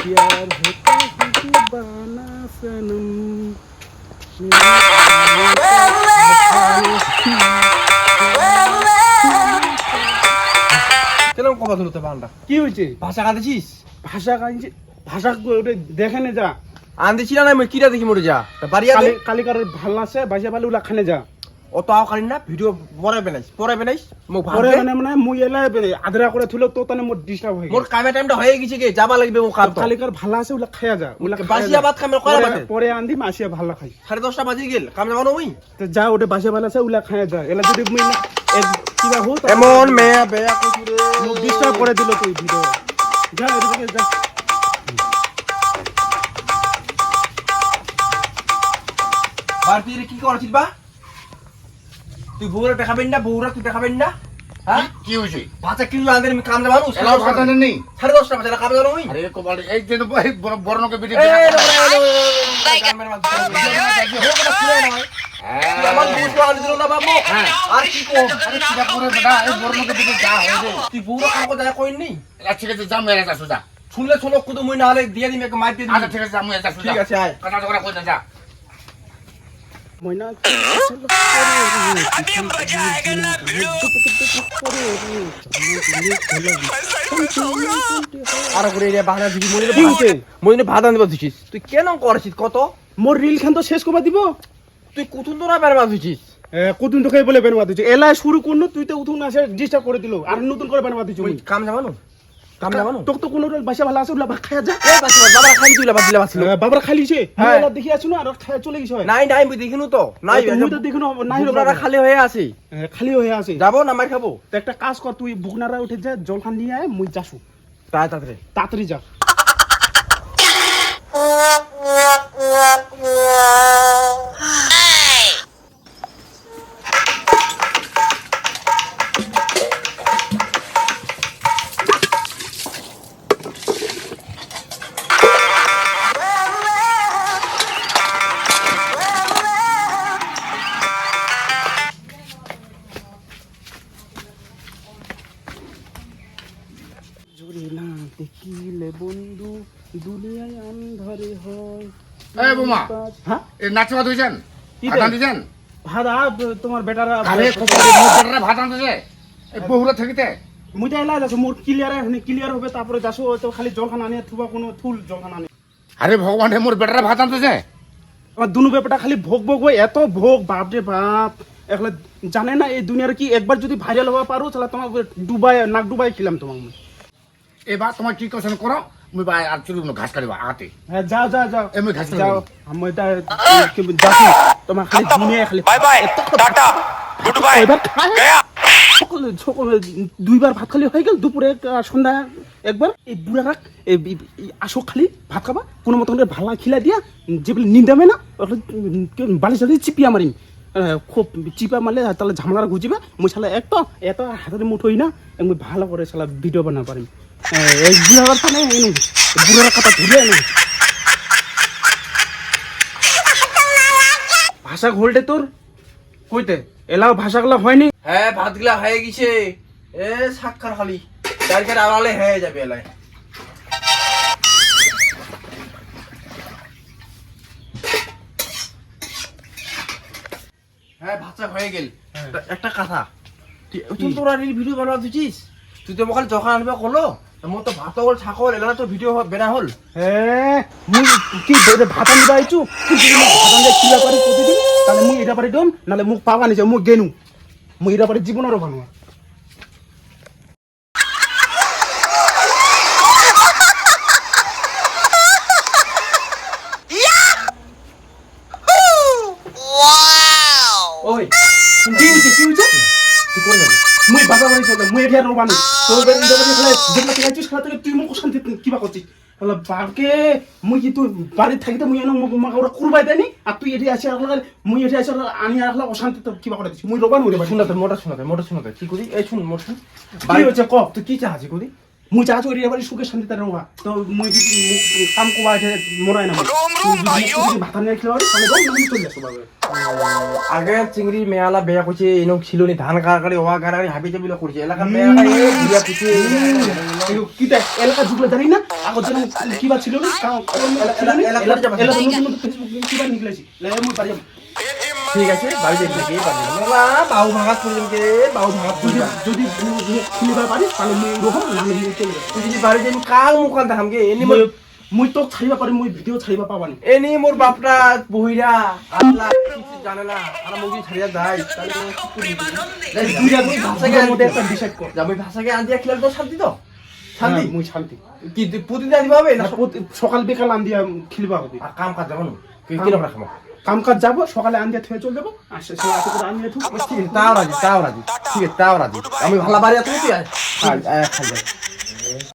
प्यार होता है दीवाना सनम কেরকম কথা হলো তো বানটা কি হয়েছে ভাষা কাঁদেছিস ভাষা কাঁদছে ভাষা ওটা দেখে নে যা আনতেছি না আমি কিরা দেখি মরে যা তা বাড়ি আগে কালি কালিকার ভাল আছে বাইসে ভালো ওলা খানে যা অত কালি না ভিডিও পরে বেনাইস পরে বেনাইস মোক পরে ভাবে মানে মানে মুই এলা আদরা করে থুলো তো তানে মোর ডিস্টার্ব মোর কামে টাইমটা হয়ে গেছে কে যাবা লাগবে মোক কাম তো কালিকার ভালো আছে ওলা খায়া যা ওলা খায়া বাসিয়া ভাত খামে কয়লা বাটে। পরে আনদি মাসিয়া ভালো খাই। সাড়ে দশটা গেল কাম যাব না তো যা ওটা ভালো আছে খায়া যা। এলা যদি মুই না এক কিবা হো এমন মেয়া বেয়া কইছি রে মোক ডিস্টার্ব করে দিল তুই ভিডিও যা এদিকে যা। বাড়তি কি করছিস বা তুই বউরা দেখাবেন না বউরা তুই দেখাবেন না হ্যাঁ কি হয়েছে কিলো আমি এলাও নেই সাড়ে দশটা বাজে আরে এই যে বিটি হ্যাঁ। আচ্ছা শুনলে শোনো কুদু মুই না হলে দিয়ে দিবি মার দিয়ে আচ্ছা দিবি ঠিক আছে ঠিক আছে আয় কথা কই না যা ময়না আর করে রে বাহানা দিবি মনে কি মনে ভাত আনতে দিছিস তুই কেন করছিস? কত? মোর রিল খান তো শেষ করবা দিব। তুই কুতুন তোরা বের মাছিস কতদিন তোকে বলে বেনবা দিচ্ছি এলা শুরু করল তুই তো উঠুন আসে ডিস্টার্ব করে দিল। আর নতুন করে বেনবা দিচ্ছি কাম যাবানো তোকে তো কোনো বাসা ভালো আছে ওলা খায়া যা বাবা খালি তুই দিলা হ্যাঁ। দেখি আছো না আর খায়া চলে গেছে হয়। নাই নাই মুই দেখিনু তো। নাই মুই তো দেখিনো নাই বাবা। খালি হয়ে আছে। খালি হয়ে আছে। যাব না মাই খাব। তো একটা কাজ কর তুই বুকনারা উঠে যা জল খান নিয়ে আয় মুই যাসু তাই তাড়াতাড়ি তাড়াতাড়ি যা। জোরে না দেখিলে বন্ধু দুনিয়ায় আন্ধারে হয়। এই বোমা হ্যাঁ? এই নাচবা দুইজন ভাত? ভাত আ, তোমার বেটারা আরে ভাত আনতেছে। এই বহুরা থাকিতে। এলা মোর ক্লিয়ার ক্লিয়ার হবে তারপরে তো খালি জল খান আনিয়ে থুবা কোনো থুল জল খান আনি আরে ভগবান হে মোর বেটারা ভাত আনতেছে। আমার দুনু ব্যাপারটা খালি ভোগ ভোগ হয় এত ভোগ বাপ রে বাপ। একলা জানে না এই দুনিয়ার কি একবার যদি ভাইরাল হওয়া পারো তাহলে তোমার ডুবাই নাক ডুবাই খিলাম তোমার। এবার তোমার কি কোশ্চেন করো? মুই বা আর চুরি ঘাস কাটিবা আতে হ্যাঁ যাও যাও যাও। এমনি ঘাস কাটি যাও। আমি এটা যাচ্ছি তোমার খালি দুনিয়া খালি bye bye tata. Good bye. Gaya. সকলে সকলে দুইবার ভাত খালি হয়ে গেল দুপুরে আর সন্ধ্যা একবার। এই বুড়া রাখ এই আসো খালি ভাত খাবা। কোনো মতন করে ভালা খিলা দিয়া যেগুলো নিন্দামে না ওগুলো, উম, কেউ বালিশ সাথে চিপিয়া মারিম। খুব চিপা মারলে তাহলে ঝামেলা গুজিবে মুই শালা এক তো এত হাতের মুঠোই না আমি ভালো করে শালা ভিডিও বানা পারিম। এই বুড়া কথা নেই এনে বুড়ার কথা ধরে এনে ভাষা ঘোলটে তোর? কইতে এলাও ভাষাগুলো হয়নি? হ্যাঁ ভাত গিলা হয়ে গেছে। এ সাক্ষার খালি। চারখানে আড়ালে হয়ে যাবে হ্যাঁ ভাতটা হয়ে গেল। একটা কথা। তুই তোরা ভিডিও বানাবা দিছিস? তুই তো মোক খালি যখন আনবে করল মোর তো ভাত হল ছাকল এলা তো ভিডিও বেনা হল। হ্যাঁ মুই কি বেড়ে ভাত আনিবা আইছু তুই যদি ভাত আনিবা খিলা পারি প্রতিদিন? তাহলে মুই এটা পারি দম নালে মুখ পাবা নিছে মুই গেনু। মুই এটা পারি জীবনেরও বানোয়া ওই কি হইছে কি হইছে? তুই কোন যাবি? মুই বাবা বাড়ি চলে মুই এটা রবানি তোর বেড়ে এটা বাড়ি খেলে যেগুলো তুই আইছিস খেলা তুই মোক শান্তি কিবা করছিস? তাহলে বাপকে মুই কি তুই বাড়ি থাকিতে মুই এনে মোক মাকে ওরা কুরবাই দেনি আর তুই এটি আসি রাখলে মুই এটি আসি আনি রাখলে অশান্তি তো কিবা করে দিছিস? মুই রবানি বাড়ি শোনাতে মোটা শোনাতে মোটা শোনাতে কি করি? এই শুন মোটা কি হয়েছে ক? তুই কি চাহাছি করি? মুই চা চুরি এবারে সুখে শান্তি তার রঙা তো মুই কাম কোবা আছে মরাই না ভাতা নিয়ে খেলে তাহলে গো মুই চলে আসো আগে চিংড়ি মেয়ালা বেয়া করছে এনক ছিল নি ধান কাড়াকাড়ি হওয়া কাড়াকাড়ি হাবি জাবি করছে এলাকা বেয়া বিয়া করছে কি তাই এলাকা ঢুকলে জানি না আগর জন্য কি বা ছিল না এলাকা এলাকা ফেসবুক কি নিকলেছি লাই মুই পারি ঠিক আছে বাড়ি যাই নাকি বাড়ি বাউ ভাগাত পর্যন্ত বাউ ভাগাত যদি পর্যন্ত যদি খেলিবা পারি তাহলে মুই চলে তুই যদি বাড়ি যাবি কাক মুখান দেখামগে এনি মোর মুই- মুই তোক ছাড়িবা পারি মুই ভিডিও ছাড়িবা পাবানি। এনি মোর বাপটা বহিরা আল্লাহ কিছু জানে না আর মুগি ছাড়িয়া যায় তাহলে কি করবি তুই? দুইটা তুই ভাষাকে মধ্যে একটা ডিসাইড কর যাবি ভাষাকে আনদিয়া খেলার তো শান্তি তো? শান্তি? হ্যাঁ, মুই শান্তি। কি প্রতিদিন আনদিবা হবে না না, সকাল বিকাল আন দিয়া খেলিবা হবে। আর কাম কাজ যাব না কীরকম রাখাবো? কাম কাজ যাব সকালে আন দিয়া থুয়ে চলে যাব আর সে সে রাতে করে আন দিয়ে থুব। ঠিক আছে তাও রাজি তাও রাজি ঠিক আছে তাও রাজি। আমি ভালো বাড়ি আছি